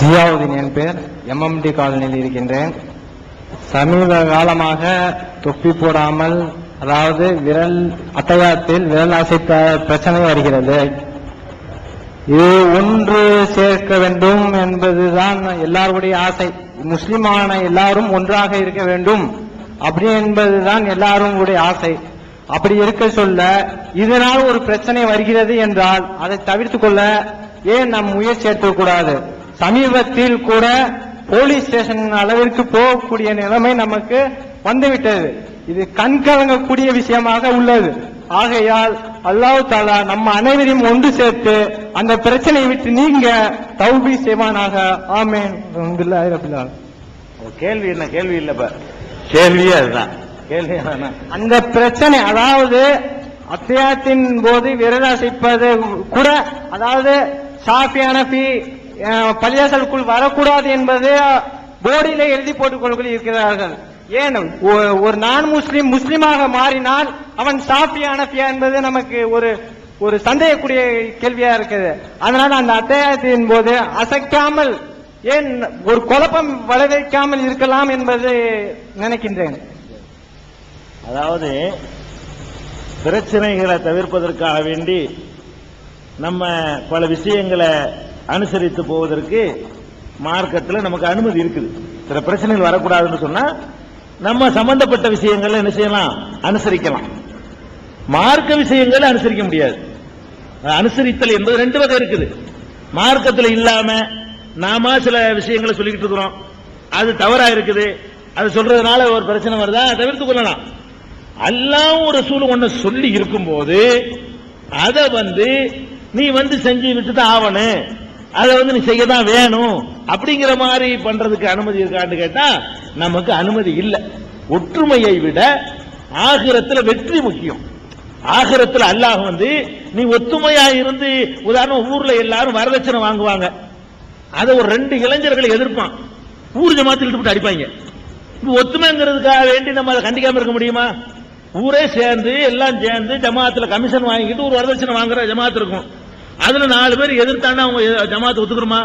ஜியாவுதீன் என் பேர். எம்எம்டி காலனியில் இருக்கின்றேன். சமீப காலமாக தொப்பி போடாமல் அதாவது விரல் அட்டையாத்தில் விரல் அசைத்த பிரச்சனை வருகிறது. இது ஒன்று சேர்க்க வேண்டும் என்பதுதான் எல்லாருடைய ஆசை. முஸ்லிமான எல்லாரும் ஒன்றாக இருக்க வேண்டும் அப்படி என்பதுதான் எல்லாரும் உடைய ஆசை. அப்படி இருக்க சொல்ல இதனால் ஒரு பிரச்சனை வருகிறது என்றால் அதை தவிர்த்து கொள்ள ஏன் நம் முயற்சி எடுக்கக்கூடாது சமீபத்தில் கூட போலீஸ் ஸ்டேஷன் அளவிற்கு போகக்கூடிய நிலைமை நமக்கு வந்துவிட்டது. இது கண் கலங்கக்கூடிய விஷயமாக உள்ளது. ஆகையால் அல்லாஹ் தாலா நம்ம அனைவரையும் ஒன்று சேர்த்து அந்த பிரச்சனையை விட்டு நீங்க தௌபி செய்வானாக. ஆமேன். கேள்வி என்ன? கேள்வி இல்ல இப்ப. கேள்வியே அதுதான். கேள்வி அந்த பிரச்சனை அதாவது அத்தியாயத்தின் போது விரல் அசைப்பது கூட அதாவது அஹ், பள்ளியாசலுக்குள் வரக்கூடாது என்பது போர்டிலே எழுதி போட்டுக்கொள்ள இருக்கிறார்கள். ஏன் ஒரு நான் முஸ்லிம் முஸ்லிமாக மாறினால் அவன் ஷாஃபி அனஃபியா என்பது நமக்கு ஒரு ஒரு சந்தேகக்கூடிய கேள்வியா இருக்குது. அதனால அந்த அத்தியாயத்தின் போது அசைக்காமல் ஏன் ஒரு குழப்பம் வளவைக்காமல் இருக்கலாம் என்பது நினைக்கின்றேன். அதாவது பிரச்சனைகளை தவிர்ப்பதற்காக வேண்டி நம்ம பல விஷயங்களை அனுசரித்து போவதற்கு மார்க்கத்தில் நமக்கு அனுமதி இருக்குது. சில பிரச்சனைகள் வரக்கூடாதுன்னு சொன்னா நம்ம சம்பந்தப்பட்ட விஷயங்கள்ல என்ன செய்யலாம்? அனுசரிக்கலாம். மார்க்க விஷயங்களை அனுசரிக்க முடியாது. அனுசரித்தல் என்பது ரெண்டு வகை இருக்குது. மார்க்கத்தில் இல்லாம நாம சில விஷயங்களை சொல்லிக்கிட்டு இருக்கிறோம். அது தவறா இருக்குது. அது சொல்றதுனால ஒரு பிரச்சனை வருதா? தவிர்த்து கொள்ளலாம். அல்லாவும் ஒரு சூழல் ஒண்ணு சொல்லி இருக்கும்போது அதை வந்து நீ வந்து செஞ்சு விட்டு தான் ஆவணும் அதை வந்து நீ செய்ய தான் வேணும். அப்படிங்கிற மாதிரி பண்றதுக்கு அனுமதி இருக்கான்னு கேட்டா நமக்கு அனுமதி இல்லை. ஒற்றுமையை விட ஆகிரத்தில் வெற்றி முக்கியம். ஆகிரத்தில் அல்லாஹ் வந்து நீ ஒத்துமையா இருந்து உதாரணம் ஊர்ல எல்லாரும் வரதட்சணை வாங்குவாங்க. அதை ஒரு ரெண்டு இளைஞர்களை எதிர்ப்பான். ஊர் ஜமாத்தில் போட்டு அடிப்பாங்க. ஒத்துமைங்கிறதுக்காக வேண்டி நம்ம அதை கண்டிக்காம இருக்க முடியுமா? ஊரே சேர்ந்து எல்லாம் சேர்ந்து ஜமாத்துல கமிஷன் வாங்கிட்டு ஒரு வரதட்சணை வாங்குற ஜமாத் இருக்கும். அதுல நாலு பேர் எதிர்த்தாண்டா அவங்க ஜமாத்து ஒத்துக்கிறோமா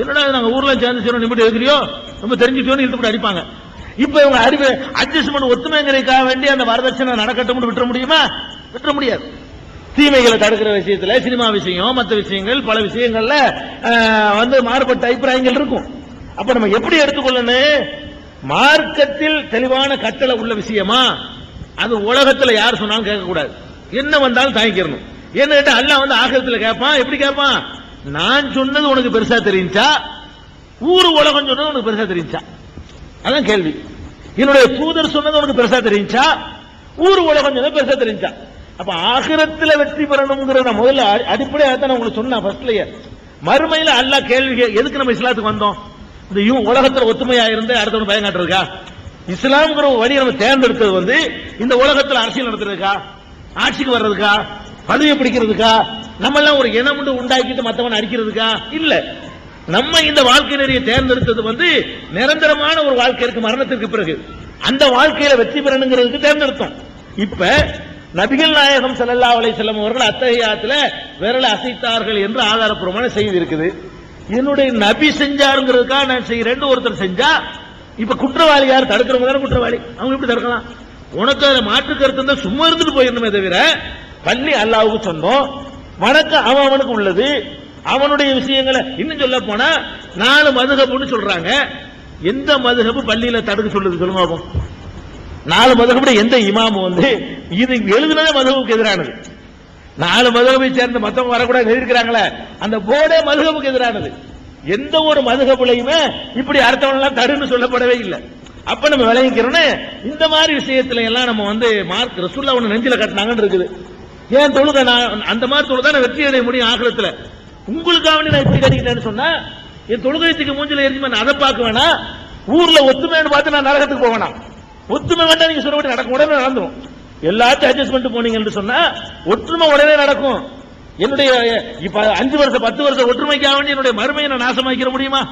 என்னடா நாங்க ஊர்ல சேர்ந்து செய்யணும் நிமிடம் எதிரியோ ரொம்ப தெரிஞ்சுட்டோன்னு இழுத்து போட்டு அடிப்பாங்க. இப்ப இவங்க அறிவு அட்ஜஸ்ட்மெண்ட் ஒத்துமைங்கிறதுக்காக வேண்டி அந்த வரதட்சணை நடக்கட்டும்னு விட்டுற முடியுமா? விட்டுற முடியாது. தீமைகளை தடுக்கிற விஷயத்துல சினிமா விஷயம் மற்ற விஷயங்கள் பல விஷயங்கள்ல வந்து மாறுபட்ட அபிப்பிராயங்கள் இருக்கும். அப்ப நம்ம எப்படி எடுத்துக்கொள்ளணும் மார்க்கத்தில் தெளிவான கட்டளை உள்ள விஷயமா? அது உலகத்துல யார் சொன்னாலும் கேட்கக்கூடாது. என்ன வந்தாலும் தாங்கிக்கிறணும் என்ன கேட்டா அல்லா வந்து ஆகத்துல கேட்பான் எப்படி கேட்பான் நான் சொன்னது உனக்கு பெருசா தெரிஞ்சா ஊர் உலகம் சொன்னது உனக்கு பெருசா தெரிஞ்சா? அதான் கேள்வி. என்னுடைய தூதர் சொன்னது உனக்கு பெருசா தெரிஞ்சா? ஊர் உலகம் சொன்னது பெருசா தெரிஞ்சா? அப்ப ஆகிரத்துல வெற்றி பெறணுங்கிறத நான் முதல்ல அடிப்படையாக தான் உங்களுக்கு சொன்னேன் ஃபர்ஸ்ட்லயே மறுமையில அல்லாஹ் கேள்வி எதுக்கு நம்ம இஸ்லாத்துக்கு வந்தோம்? இந்த யூ- உலகத்துல ஒத்துமையா இருந்து அடுத்தவன் பயம் காட்டுறதுக்கா? இஸ்லாம்ங்கிற ஒரு வழியை நம்ம தேர்ந்தெடுத்தது வந்து இந்த உலகத்துல அரசியல் நடத்துறதுக்கா? ஆட்சிக்கு வர்றதுக்கா? பதவியை பிடிக்கிறதுக்கா? நம்ம எல்லாம் ஒரு இனம் உண்டு உண்டாக்கிட்டு மற்றவன் அடிக்கிறதுக்கா? இல்ல. நம்ம இந்த வாழ்க்கை நெறியை தேர்ந்தெடுத்தது வந்து நிரந்தரமான ஒரு வாழ்க்கை இருக்கு மரணத்திற்கு பிறகு. அந்த வாழ்க்கையில வெற்றி பெறணுங்கிறதுக்கு தேர்ந்தெடுத்தோம். இப்ப நபிகள் நாயகம் செல்லல்லா அலை செல்லம் அவர்கள் அத்தகையாத்துல விரல அசைத்தார்கள் என்று ஆதாரப்பூர்வமான செய்தி இருக்குது. என்னுடைய நபி செஞ்சாருங்கிறதுக்காக நான் செய்யறேன் ஒருத்தர் செஞ்சா இப்ப குற்றவாளி யார்? தடுக்கிறவங்க தானே குற்றவாளி. அவங்க எப்படி தடுக்கலாம்? உனக்கு அதுல மாற்று கருத்து சும்மா இருந்துட்டு போயிடணுமே தவிர பள்ளி அல்லாவுக்கு சொன்னோம். வணக்கம் அவன் அவனுக்கு உள்ளது. அவனுடைய விஷயங்களை இன்னும் சொல்ல போனா நாலு மதுகப்புன்னு சொல்றாங்க. எந்த மதுகப்பு பள்ளியில தடுக்க சொல்லுது சொல்லுங்க பாப்போம். நாலு மதுகப்புல எந்த இமாமு வந்து இது எழுதுனதே மதுகப்புக்கு எதிரானது. நாலு மதுகபை சேர்ந்த மத்தவங்க வரக்கூடாது இருக்கிறாங்களே அந்த போர்டே மதுகப்புக்கு எதிரானது. எந்த ஒரு மதுகப்புலையுமே இப்படி அடுத்தவன் எல்லாம் தடுன்னு சொல்லப்படவே இல்லை. அப்ப நம்ம விளைவிக்கிறோன்னு இந்த மாதிரி விஷயத்துல எல்லாம் நம்ம வந்து மார்க் ரசூல்லா ஒண்ணு நெஞ்சில கட்டினாங்கன்னு இருக்குது. ஏன் தொழுத? நான் அந்த மாதிரி தொழுதா நான் வெற்றி அடைய முடியும் ஆகலத்துல. உங்களுக்காக நான் இப்படி கிடைக்கிறேன்னு சொன்னா என் தொழுகைத்துக்கு மூஞ்சில எரிஞ்சுமா நான் அதை பார்க்க வேணா ஊர்ல ஒத்துமைன்னு பார்த்து நான் நரகத்துக்கு போக வேணாம். ஒத்துமை வேண்டாம் நீங்க சொன்னபடி நடக்கும் உடனே நடந்துரும். எல்லாத்தையும் அட்ஜஸ்ட் பண்ணிட்டு போனீங்கன்னு சொன்னா ஒற்றுமை உடனே நடக்கும். என்னுடைய இப்ப அஞ்சு வருஷம் பத்து வருஷம் ஒற்றுமைக்காக என்னுடைய மறுமையை நான் நாசமாக்கிற முடியுமா?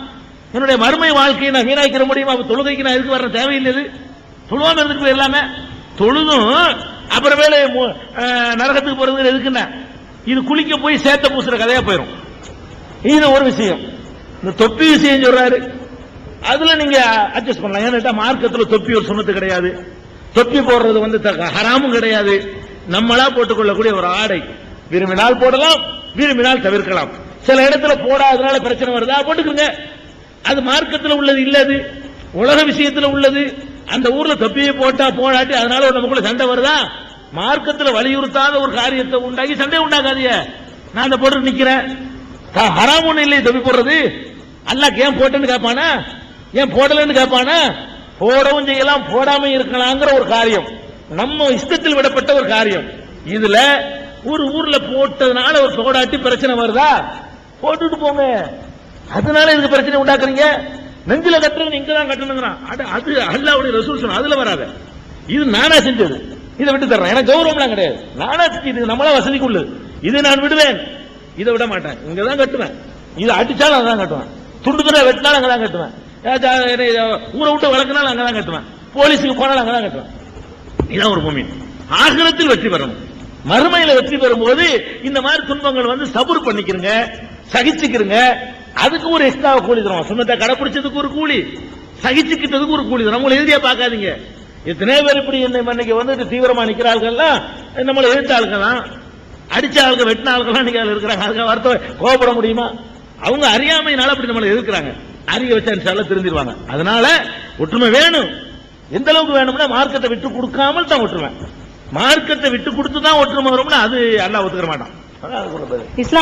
என்னுடைய மறுமை வாழ்க்கையை நான் வீணாக்கிற முடியுமா? தொழுகைக்கு நான் எதுக்கு வர தேவையில்லை இது. தொழுவாம இருந்துட்டு எல்லாமே. தொழுதும் அப்புறமேல வேலை நரகத்துக்கு போறது எதுக்குன்னா இது குளிக்க போய் சேத்த பூசுற கதையா போயிடும் இது ஒரு விஷயம். இந்த தொப்பி விஷயம் சொல்றாரு. அதுல நீங்க அட்ஜஸ்ட் பண்ணலாம். ஏன்னா மார்க்கத்துல தொப்பி ஒரு சொன்னது கிடையாது. தொப்பி போடுறது வந்து த- ஹராமும் கிடையாது. நம்மளா போட்டுக்கொள்ளக்கூடிய ஒரு ஆடை. விரும்பினால் போடலாம் விரும்பினால் தவிர்க்கலாம். சில இடத்துல போடாதனால பிரச்சனை வருதா? போட்டுக்கோங்க. அது மார்க்கத்தில் உள்ளது இல்லது. உலக விஷயத்தில் உள்ளது. அந்த ஊர்ல தொப்பியை போட்டா போடாட்டி அதனால நமக்குள்ள சண்டை வருதா? மார்க்கத்தில் வலியுறுத்தாத ஒரு காரியத்தை உண்டாக்கி சண்டை உண்டாக்காதீங்க. நான் அந்த போட்டு நிக்கிறேன். ஹராம் ஒண்ணு இல்லையே தொப்பி போடுறது? அல்லாக்கு ஏன் போட்டேன்னு கேட்பானா ஏன் போடலன்னு கேட்பானா போடவும் செய்யலாம் போடாம இருக்கலாங்கிற ஒரு காரியம். நம்ம இஷ்டத்தில் விடப்பட்ட ஒரு காரியம். இதுல ஒரு ஊர்ல போட்டதுனால ஒரு போடாட்டி பிரச்சனை வருதா? போட்டுட்டு போங்க. அதனால இதுக்கு பிரச்சனை உண்டாக்குறீங்க? நெஞ்சில கட்டுறது இங்க தான் கட்டணுங்கிறான். அட, அது அல்லாவுடைய ரசூல் சொன்ன அதுல வராது. இது நானா செஞ்சது. இதை விட்டு தர்றேன். எனக்கு கௌரவம்லாம் கிடையாது. நானா செஞ்சு இது நம்மளா வசதிக்கு உள்ளது நான் விடுவேன். இதை விட மாட்டேன். இங்க தான் கட்டுவேன். இதை அடிச்சாலும் அங்கதான் கட்டுவேன். துண்டு துண்டா வெட்டினாலும் அங்கதான் கட்டுவேன். ஊரை விட்டு வளர்க்கினாலும் அங்கதான் கட்டுவேன். போலீஸுக்கு போனாலும் அங்கதான் கட்டுவேன். இதான் ஒரு பூமி ஆகிரத்தில் வெற்றி பெறணும் மறுமையில வெற்றி பெறும்போது இந்த மாதிரி துன்பங்கள் வந்து சபுர் பண்ணிக்கிறங்க சகிச்சுக்கிறங்க அதுக்கு ஒரு எக்ஸ்ட்ரா கூலி தரும் சுண்ணத்தை கடைப்பிடிச்சதுக்கு ஒரு கூலி. சகிச்சுக்கிட்டதுக்கு ஒரு கூலி தரும் உங்களை எழுதியா பார்க்காதீங்க. எத்தனையோ பேர் இப்படி இன்னைக்கு வந்துட்டு தீவிரமா நிக்கிற ஆள்கள்லாம் நம்மளை எழுத்த ஆளுங்க அடிச்ச ஆளுங்க வெட்டின ஆளுங்கெல்லாம் நீங்க இருக்கிறாங்க. அதுக்கு வருத்தம் கோபப்பட முடியுமா? அவங்க அறியாமையினால அப்படி நம்மளை எதிர்க்கிறாங்க. அறிய வச்சா இன்ஷால்ல திருந்திருவாங்க அதனால ஒற்றுமை வேணும். எந்த அளவுக்கு வேணும்னா மார்க்கத்தை விட்டு கொடுக்காமல் தான் ஒற்றுமை. மார்க்கத்தை விட்டு கொடுத்து தான் ஒற்றுமை வரும்னா அது அல்லா ஒத்துக்கிற மாட்டான். இஸ்லாம்